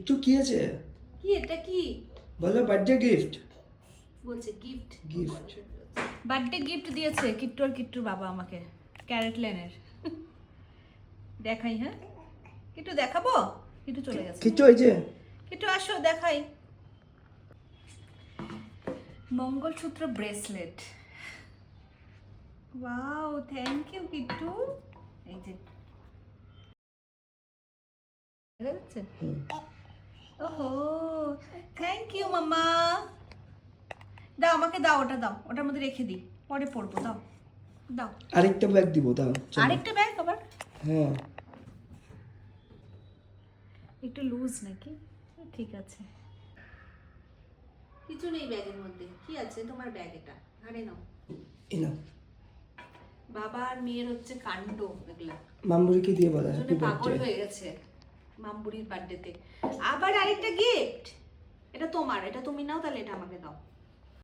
একটু কি আছে? কি এটা কি? বলো বার্থডে গিফট বলছে গিফট গিফট বার্থডে গিফট দিয়েছে কিট্টু আর কিট্টুর বাবা আমাকে। ক্যারেট লেনের দেখাই হ্যাঁ? কিট্টু দেখাবো? কিট্টু চলে গেছে। কিছু হয়েছে কিট্টু আসো দেখাই। Mangalsutra bracelet wow thank you Kittu. এই যে দেখা যাচ্ছে ওহো থ্যাংক ইউ মাম্মা দাও আমাকে দাও ওটা দাও। ওটার মধ্যে রেখে দিই। পরে পড়ব দাও। দাও। আরেকটা ব্যাগ দিব দাও চলো। আরেকটা ব্যাগ আবার? হ্যাঁ। একটু লুজ নাকি? ঠিক আছে। কিছু নেই ব্যাগের মধ্যে। কি আছে? তোমার ব্যাগ এটা। আরে নাও। এই নাও। বাবা আর মেয়ের হচ্ছে কাণ্ড এগুলা। মামুরিকে দিয়ে বলো দুজনে হ্যাপি পাগল বার্থডে হয়ে গেছে মামবুড়ির বার্থডেতে আবার আরেকটা গিফট এটা তোমার এটা তুমি নাও তাহলে এটা আমাকে দাও।